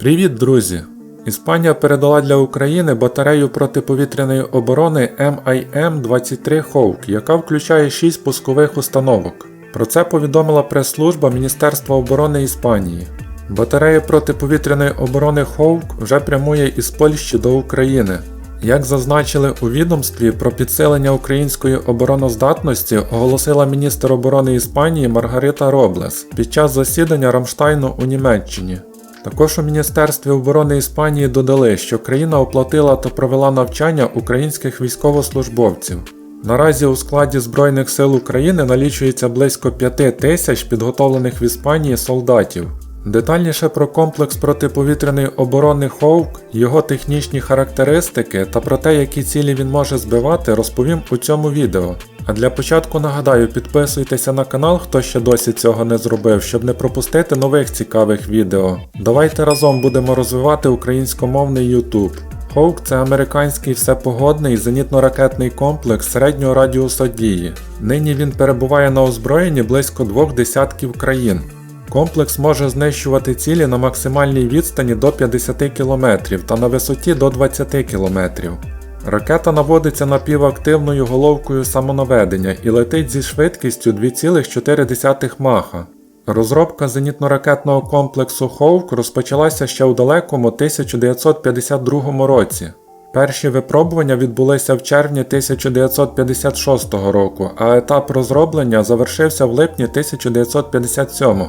Привіт, друзі! Іспанія передала для України батарею протиповітряної оборони MIM-23 Hawk, яка включає 6 пускових установок. Про це повідомила прес-служба Міністерства оборони Іспанії. Батарея протиповітряної оборони Hawk вже прямує із Польщі до України. Як зазначили у відомстві про підсилення української обороноздатності, оголосила міністр оборони Іспанії Маргарита Роблес під час засідання Рамштайну у Німеччині. Також у Міністерстві оборони Іспанії додали, що країна оплатила та провела навчання українських військовослужбовців. Наразі у складі Збройних сил України налічується близько 5 тисяч підготовлених в Іспанії солдатів. Детальніше про комплекс протиповітряної оборони Hawk, його технічні характеристики та про те, які цілі він може збивати, розповім у цьому відео. А для початку нагадаю, підписуйтеся на канал, хто ще досі цього не зробив, щоб не пропустити нових цікавих відео. Давайте разом будемо розвивати українськомовний YouTube. Hawk – це американський всепогодний зенітно-ракетний комплекс середнього радіуса дії. Нині він перебуває на озброєнні близько двох десятків країн. Комплекс може знищувати цілі на максимальній відстані до 50 км та на висоті до 20 км. Ракета наводиться напівактивною головкою самонаведення і летить зі швидкістю 2,4 маха. Розробка зенітно-ракетного комплексу Hawk розпочалася ще у далекому 1952 році. Перші випробування відбулися в червні 1956 року, а етап розроблення завершився в липні 1957.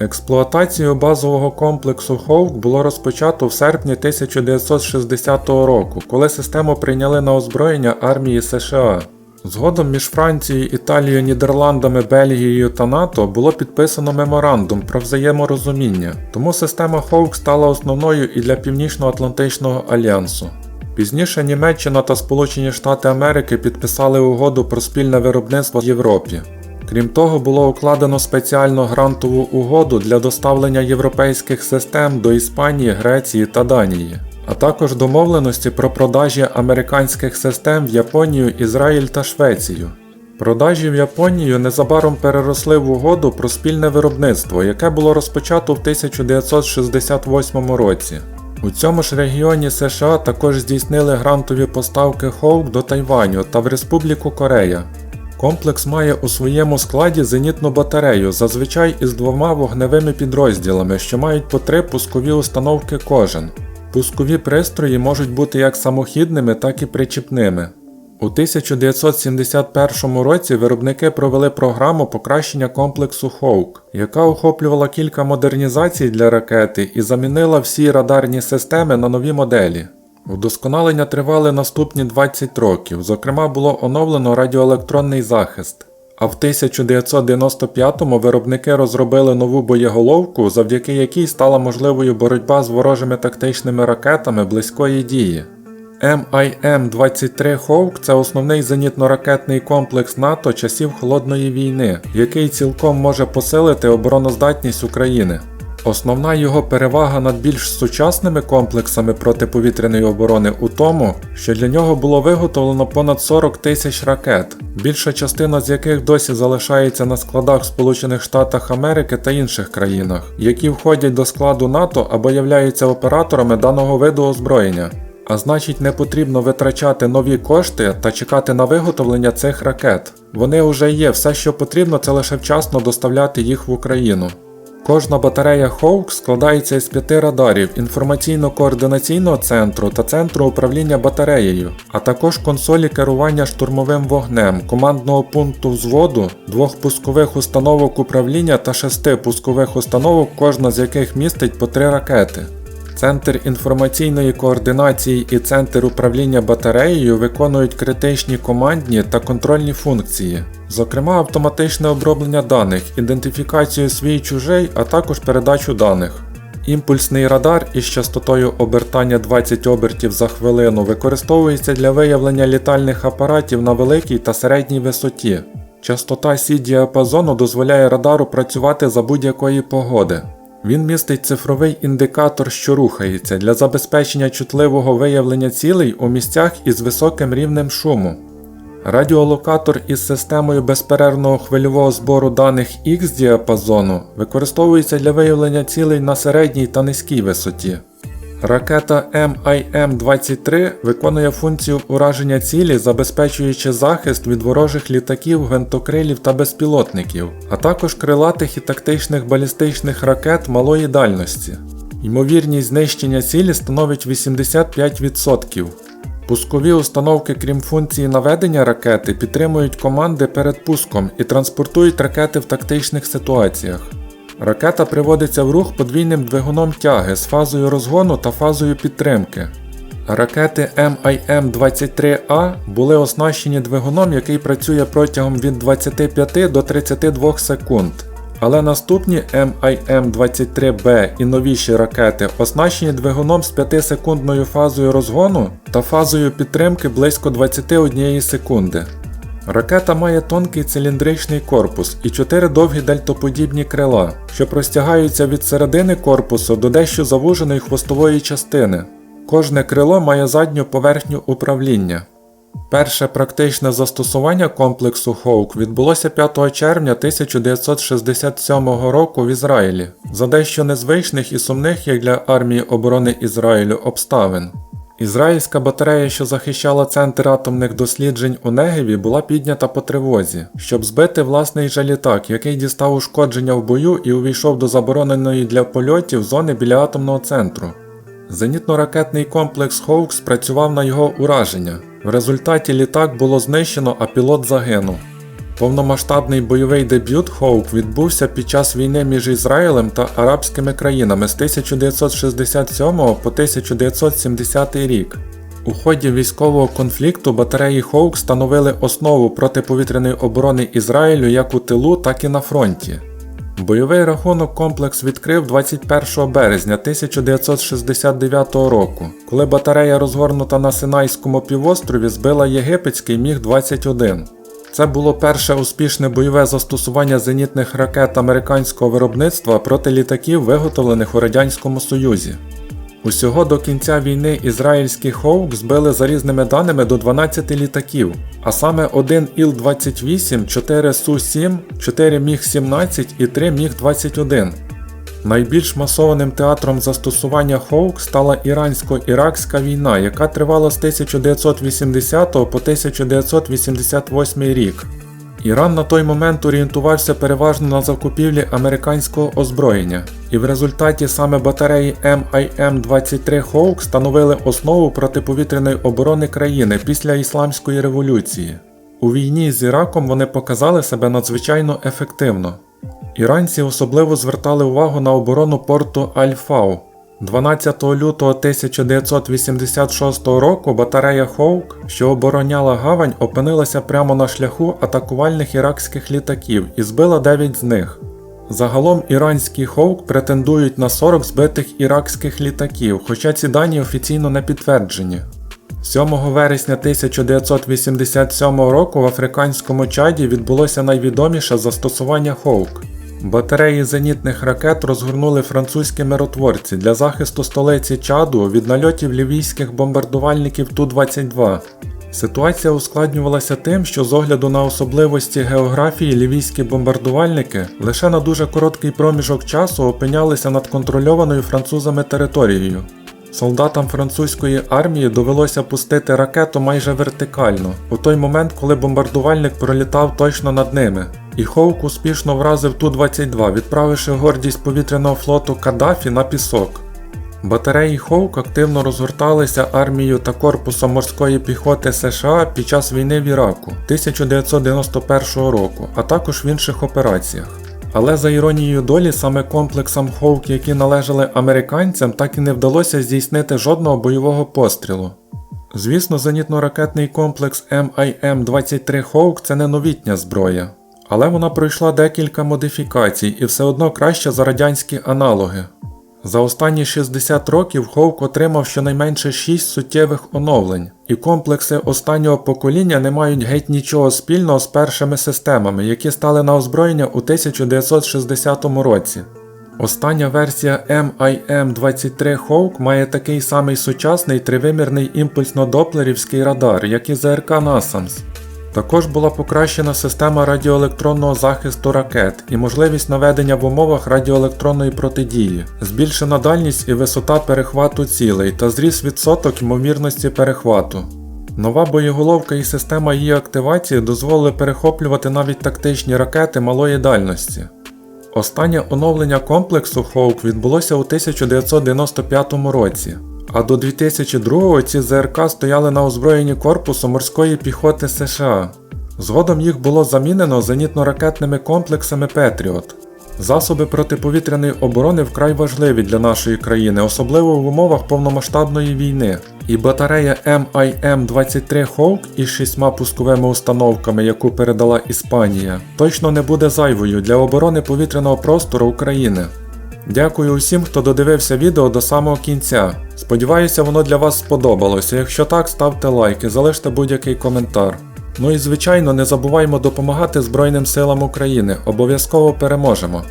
Експлуатацію базового комплексу Hawk було розпочато в серпні 1960 року, коли систему прийняли на озброєння армії США. Згодом між Францією, Італією, Нідерландами, Бельгією та НАТО було підписано меморандум про взаєморозуміння, тому система Hawk стала основною і для Північно-Атлантичного альянсу. Пізніше Німеччина та Сполучені Штати Америки підписали угоду про спільне виробництво в Європі. Крім того, було укладено спеціальну грантову угоду для доставлення європейських систем до Іспанії, Греції та Данії, а також домовленості про продажі американських систем в Японію, Ізраїль та Швецію. Продажі в Японію незабаром переросли в угоду про спільне виробництво, яке було розпочато в 1968 році. У цьому ж регіоні США також здійснили грантові поставки Hawk до Тайваню та в Республіку Корея. Комплекс має у своєму складі зенітну батарею, зазвичай із двома вогневими підрозділами, що мають по три пускові установки кожен. Пускові пристрої можуть бути як самохідними, так і причіпними. У 1971 році виробники провели програму покращення комплексу Hawk, яка охоплювала кілька модернізацій для ракети і замінила всі радарні системи на нові моделі. Вдосконалення тривали наступні 20 років, зокрема було оновлено радіоелектронний захист. А в 1995-му виробники розробили нову боєголовку, завдяки якій стала можливою боротьба з ворожими тактичними ракетами близької дії. MIM-23 Hawk – це основний зенітно-ракетний комплекс НАТО часів Холодної війни, який цілком може посилити обороноздатність України. Основна його перевага над більш сучасними комплексами протиповітряної оборони у тому, що для нього було виготовлено понад 40 тисяч ракет, більша частина з яких досі залишається на складах Сполучених Штатах Америки та інших країнах, які входять до складу НАТО або являються операторами даного виду озброєння. А значить, не потрібно витрачати нові кошти та чекати на виготовлення цих ракет. Вони вже є, все, що потрібно, це лише вчасно доставляти їх в Україну. Кожна батарея Hawk складається із п'яти радарів інформаційно-координаційного центру та центру управління батареєю, а також консолі керування штурмовим вогнем, командного пункту взводу, двох пускових установок управління та шести пускових установок, кожна з яких містить по три ракети. Центр інформаційної координації і центр управління батареєю виконують критичні командні та контрольні функції, зокрема автоматичне оброблення даних, ідентифікацію свій чужий, а також передачу даних. Імпульсний радар із частотою обертання 20 обертів за хвилину використовується для виявлення літальних апаратів на великій та середній висоті. Частота Сі-діапазону дозволяє радару працювати за будь-якої погоди. Він містить цифровий індикатор, що рухається для забезпечення чутливого виявлення цілей у місцях із високим рівнем шуму. Радіолокатор із системою безперервного хвильового збору даних X діапазону використовується для виявлення цілей на середній та низькій висоті. Ракета MIM-23 виконує функцію ураження цілі, забезпечуючи захист від ворожих літаків, гвинтокрилів та безпілотників, а також крилатих і тактичних балістичних ракет малої дальності. Ймовірність знищення цілі становить 85%. Пускові установки, крім функції наведення ракети, підтримують команди перед пуском і транспортують ракети в тактичних ситуаціях. Ракета приводиться в рух подвійним двигуном тяги з фазою розгону та фазою підтримки. Ракети MIM-23A були оснащені двигуном, який працює протягом від 25 до 32 секунд. Але наступні MIM-23B і новіші ракети оснащені двигуном з 5-секундною фазою розгону та фазою підтримки близько 21 секунди. Ракета має тонкий циліндричний корпус і чотири довгі дельтоподібні крила, що простягаються від середини корпусу до дещо завуженої хвостової частини. Кожне крило має задню поверхню управління. Перше практичне застосування комплексу Hawk відбулося 5 червня 1967 року в Ізраїлі за дещо незвичних і сумних як для армії оборони Ізраїлю обставин. Ізраїльська батарея, що захищала центр атомних досліджень у Негеві, була піднята по тривозі, щоб збити власний же літак, який дістав ушкодження в бою і увійшов до забороненої для польотів зони біля атомного центру. Зенітно-ракетний комплекс Hawk спрацював на його ураження. В результаті літак було знищено, а пілот загинув. Повномасштабний бойовий дебют Hawk відбувся під час війни між Ізраїлем та арабськими країнами з 1967 по 1970 рік. У ході військового конфлікту батареї Hawk становили основу протиповітряної оборони Ізраїлю як у тилу, так і на фронті. Бойовий рахунок комплекс відкрив 21 березня 1969 року, коли батарея розгорнута на Синайському півострові збила єгипетський Міг-21. Це було перше успішне бойове застосування зенітних ракет американського виробництва проти літаків, виготовлених у Радянському Союзі. Усього до кінця війни ізраїльські Хоук збили за різними даними до 12 літаків, а саме один Іл-28, 4 Су-7, 4 Міг-17 і 3 Міг-21. Найбільш масованим театром застосування Хоук стала ірансько-іракська війна, яка тривала з 1980 по 1988 рік. Іран на той момент орієнтувався переважно на закупівлі американського озброєння, і в результаті саме батареї MIM-23 Hawk становили основу протиповітряної оборони країни після Ісламської революції. У війні з Іраком вони показали себе надзвичайно ефективно. Іранці особливо звертали увагу на оборону порту Аль-Фау. 12 лютого 1986 року батарея Хоук, що обороняла гавань, опинилася прямо на шляху атакувальних іракських літаків і збила 9 з них. Загалом іранські Хоук претендують на 40 збитих іракських літаків, хоча ці дані офіційно не підтверджені. 7 вересня 1987 року в африканському чаді відбулося найвідоміше застосування Хоук. Батареї зенітних ракет розгорнули французькі миротворці для захисту столиці Чаду від нальотів лівійських бомбардувальників Ту-22. Ситуація ускладнювалася тим, що з огляду на особливості географії лівійські бомбардувальники лише на дуже короткий проміжок часу опинялися над контрольованою французами територією. Солдатам французької армії довелося пустити ракету майже вертикально, у той момент, коли бомбардувальник пролітав точно над ними. І Хоук успішно вразив Ту-22, відправивши гордість повітряного флоту Каддафі на пісок. Батареї Хоук активно розгорталися армією та корпусом морської піхоти США під час війни в Іраку 1991 року, а також в інших операціях. Але за іронією долі, саме комплексам Хоук, які належали американцям, так і не вдалося здійснити жодного бойового пострілу. Звісно, зенітно-ракетний комплекс MIM-23 Hawk це не новітня зброя, але вона пройшла декілька модифікацій і все одно краще за радянські аналоги. За останні 60 років Ховк отримав щонайменше 6 суттєвих оновлень, і комплекси останнього покоління не мають геть нічого спільного з першими системами, які стали на озброєння у 1960 році. Остання версія MIM-23 Hawk має такий самий сучасний тривимірний імпульсно-доплерівський радар, як і ЗРК NASAMS. Також була покращена система радіоелектронного захисту ракет і можливість наведення в умовах радіоелектронної протидії, збільшена дальність і висота перехвату цілей та зріс відсоток ймовірності перехвату. Нова боєголовка і система її активації дозволили перехоплювати навіть тактичні ракети малої дальності. Останнє оновлення комплексу Hawk відбулося у 1995 році, а до 2002-го ці ЗРК стояли на озброєнні корпусу морської піхоти США. Згодом їх було замінено зенітно-ракетними комплексами Петріот. Засоби протиповітряної оборони вкрай важливі для нашої країни, особливо в умовах повномасштабної війни. І батарея MIM-23 Hawk із шістьма пусковими установками, яку передала Іспанія, точно не буде зайвою для оборони повітряного простору України. Дякую усім, хто додивився відео до самого кінця. Сподіваюся, воно для вас сподобалося. Якщо так, ставте лайки, залиште будь-який коментар. Ну і звичайно, не забуваймо допомагати Збройним силам України. Обов'язково переможемо.